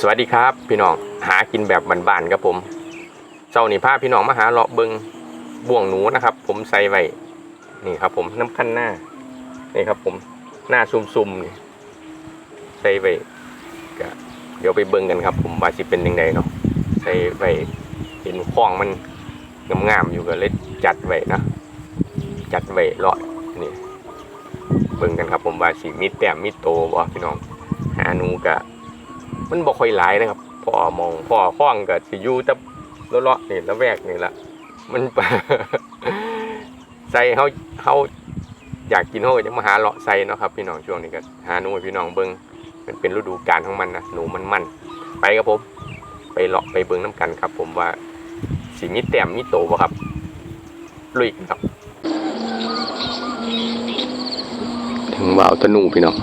สวัสดีครับพี่น้องหากินแบบบ้านๆครับผมเจ้านี่พาพี่น้องมาหาเลาะเบิงบ่วงหนูนะครับ ผมใส่ไว้นี่ครับ ผมน้ำขั้นหน้านี่ครับ ผมหน้าซุ่มๆนี่ใส่ไว้ก็เดี๋ยวไปเบิงกันครับ ผมว่าสิเป็นยังไงเนาะใส่ไว้เห็นคล้องมันงามๆอยู่ก็เลยจัดไว้นะจัดไว้เลาะนี่เบิงกันครับ ผมว่าสิมีแต้มมีโตบ่พี่น้องหาหนูกะ มันบ่ค่อยหลายนะครับพ่อมองพ่อคล้องก็สิอยู่แต่เลาะๆนี่ละแวกนี่ละมันใส่เฮาเฮาอยากกินเฮาก็จะมาหาเลาะใส่เนาะครับ พี่น้องช่วงนี้ก็หาหนูพี่น้องเบิ่งมันเป็นฤดูกาลของมันนะหนูมันมันไปครับผม ไปเลาะไปเบิ่งน้ำกันครับ ผมว่าสิมีแต้มมีโตบ่ครับลุยครับ ถึงว่าวตะนูพี่น้อง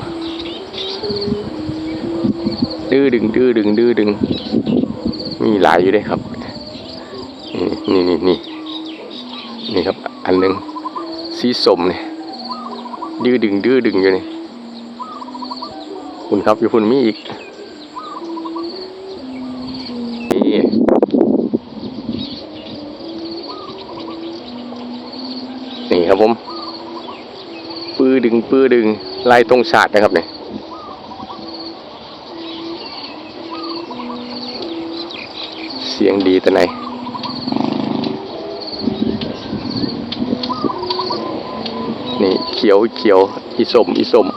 ดื้อดึงดื้อดึงดื้อดึงมีหลายอยู่ด้วยครับ นี่นี่นี่นี่ครับ อันหนึ่งสีสมเนี่ยดื้อดึงดื้อดึงอยู่นี่คุณครับอยู่คุณมีอีกนี่นี่ครับผม ปื้อดึงปื้อดึงลายตรงศาสตร์นะครับเนี่ย เสียงดีแต่ไหนนี่เขียวเขียวอีสมอีสม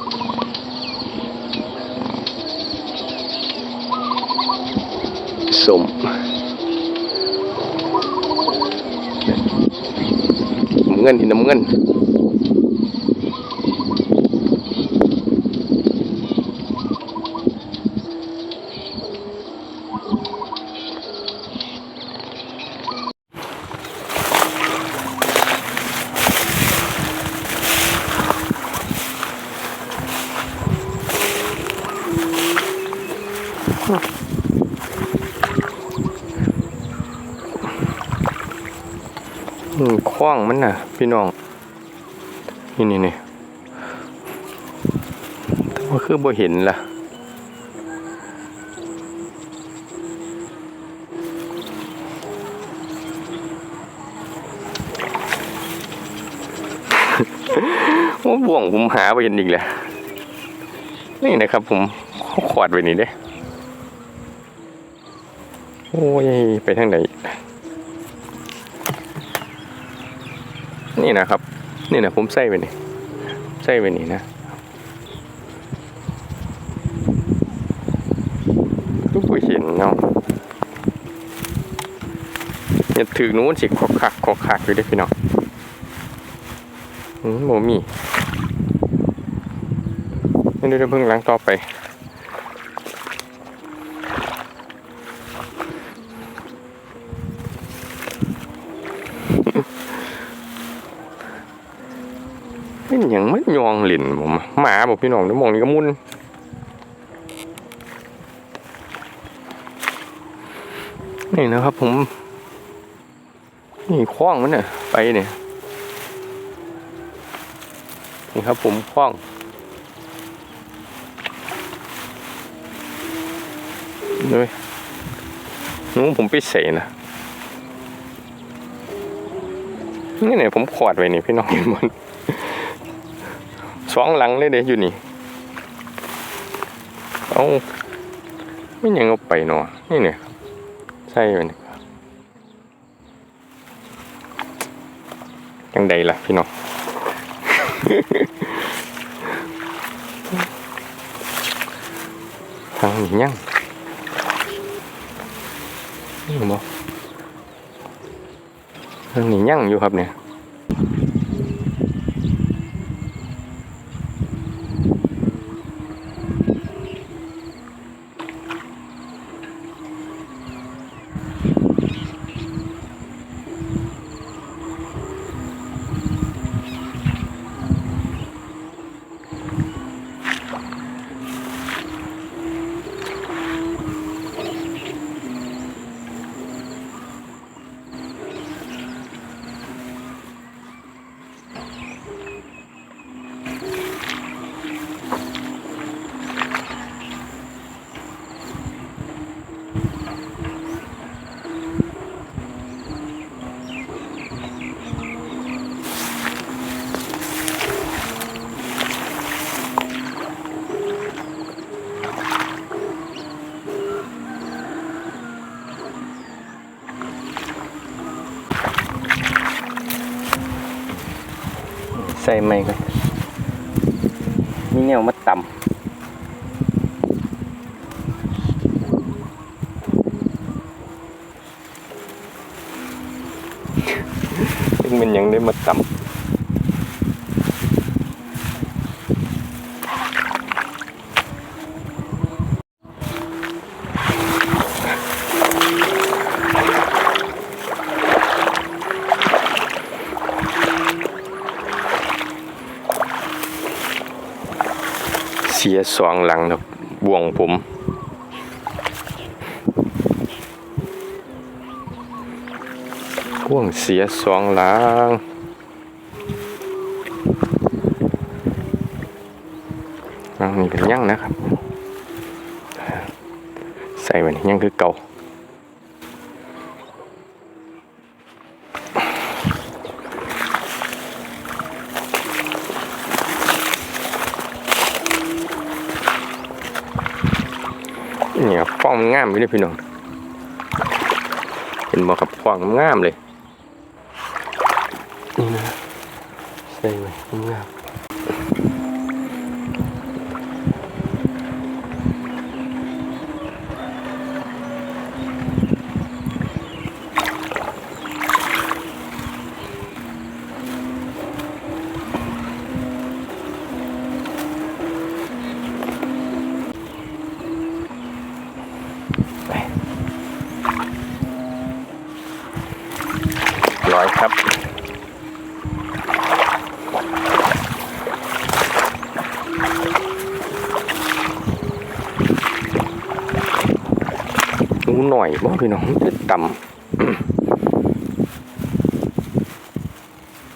สมเงินที่น้ำเงิน อืมคว้างมันน่ะ พี่น้อง นี่นี่นี่แต่ว่าคือบ่เห็นล่ะโอ้บ่วงผมหาไปเห็นอีกแล้วนี่นะครับ ผมเขาขวดไว้นี่เด้ โอ้ย ไปทางไหน นี่นะครับ นี่นะผมใส่ไปนี่ใส่ไปนี่นะทุกผู้เห็นเนาะเนี่ยถือนู้นสิขอกักขอกักอยู่เด้พี่น้องอืมโมมีนี่เดี๋ยวเพิ่งล้างต่อไป หลินผมหมาบอกพี่น้องเดี๋ยวมองนี่ก็มุนนี่นะครับผม นี่คว้างมันเนี่ยไปเนี่ยนี่ครับผมคว้างเลยนู้ผมไปเสนะนี่เนี่ยผมขวดไว้นี่พี่น้องเห็นมัน องหลังเลยเด้อยู่นี่ เอาไม่ยังเอาไปเนาะนี่เนี่ยใช่ไหมยยังใดล่ะพี่น้องทางนี้ยังนี่บ่ทางนี้ยังอยู่ครับเนี่ย ใส่ไม่ก่อนมีแนวมาต่ำ เสียสองหลังครับบ่วงผม พ่วงเสียสองหลังหลังนี่เป็นยังนะครับ ใส่มันี่ยังคือเก่า เนี่ยฟองมันงามอยู่เลยพี่น้องเห็นบ่ครับฟองมันงามเลยนี่นะใส่ไว้งาม ครับ นูหน่อยบ่พี่น้องจะต่ำ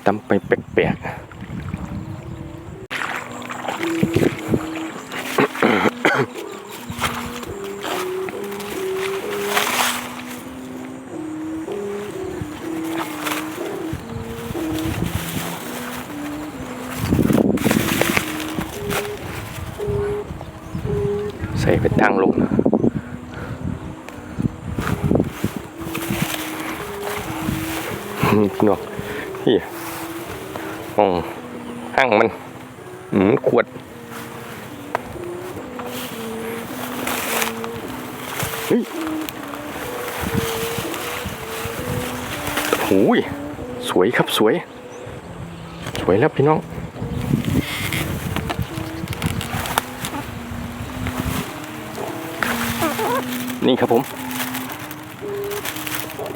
ต่ำไปแปลกๆ ใส่เป็นทางลงนะนี่พี่น้องพี่มองห้างมันหืมขวดเฮ้ยหูยสวยครับสวย สวยแล้วพี่น้อง นี่ครับผม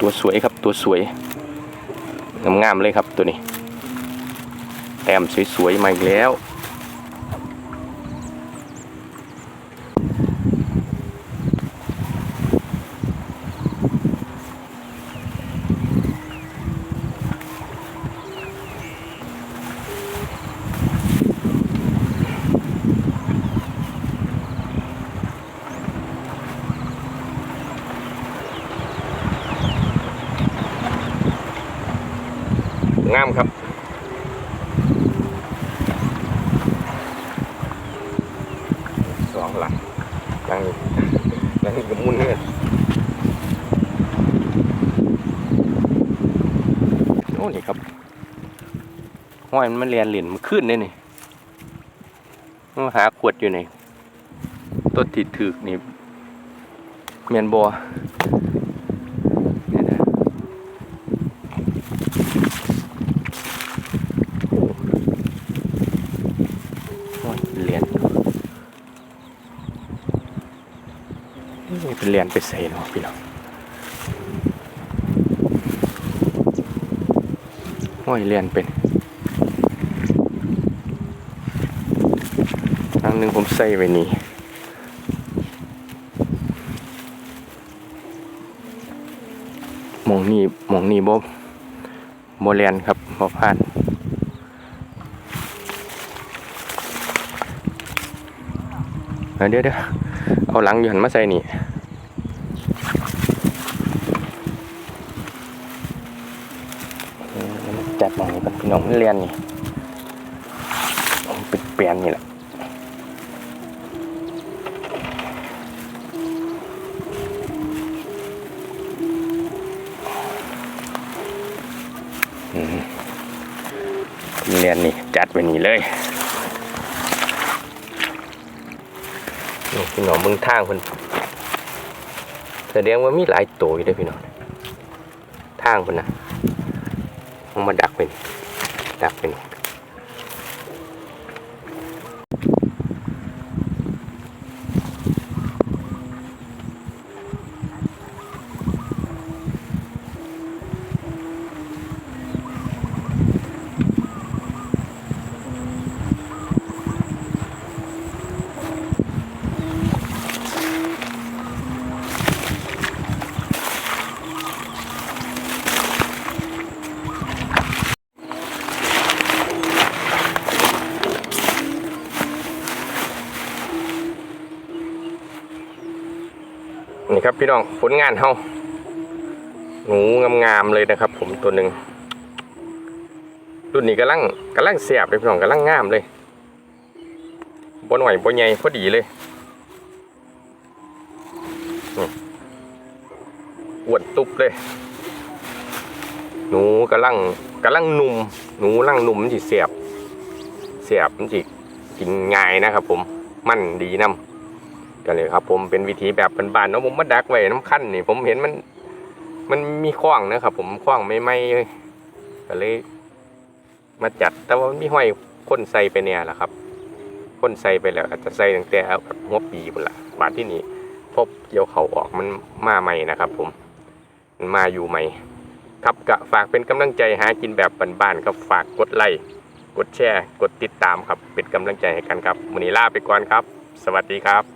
ตัวสวยครับตัวสวยงามๆเลยครับตัวนี้ แต้มสวยๆมาอีกแล้ว งามครับสองหลังหลังนี้หลังกับมุนเนี่ยโอ้นี่ครับห้อยมันมาเรียนเหรียญมันขึ้นเนี่ยนี่มันหาขวดอยู่นี่ต้นติดถือนี่เมียนบัวเนี่ยนะ โอ้ยเหรียญนี่ เป็นเหรียญไปใส่เนาะพี่น้องโอ้ยเรียญเป็นครั้งหนึ่งผมใส่ไว้นี่มองนี่มองนี่บ่บ่เรียนครับบ่ผ่านเออเดี๋ยวเดี๋ยวเอาหลังอยู่หันมาใส่นี่ พี่น้องเรียนนี่ป็นเปลี่ยนนี่แหละอืมเรียนนี่จัดไว้นี่เลยพี่น้องมึงทางเพิ่นแสดงว่ามีหลายตัวอยู่ด้อพี่น้องทางเพิ่นนะมันมาดักไว้นี่ ดัก ครับพี่น้องผลงานเฮาหนูงามๆเลยนะครับ ผมตัวหนึ่งรุ่นนี้กำลังกำลังเสียบเลยพี่น้องกำลังงามเลยบนไหวบนใหญ่พอดีเลยอวดตุบเลย หนูกำลังกำลังหนุ่มหนูลังหนุ่มมันสิเสียบเสียบมันสิกินง่ายนะครับผม มันดีน้ำ กันเลยครับ ผมเป็นวิธีแบบบ้านๆเนาะผมมาดักไว้น้ำขั้นนี่ผมเห็นมัน มันมีขว้างนะครับ ผมขว้างไม่ไม่ก็เลย มาจัดแต่ว่ามันมีห้อยคนใส่ไปเนี่ยแหละครับคนใส่ไปแล้วอาจจะใส่ตั้งแต่หัวปีพุ่นละบาทที่นี่พบเกี่ยวเขาออกมันมาใหม่นะครับ ผมมันมาอยู่ใหม่ ครับก็ฝากเป็นกำลังใจหากินแบบบ้านๆก็ฝากกดไลค์กดแชร์ กดติดตามครับ เป็นกำลังใจให้กันครับวันนี้ลาไปก่อนครับ สวัสดีครับ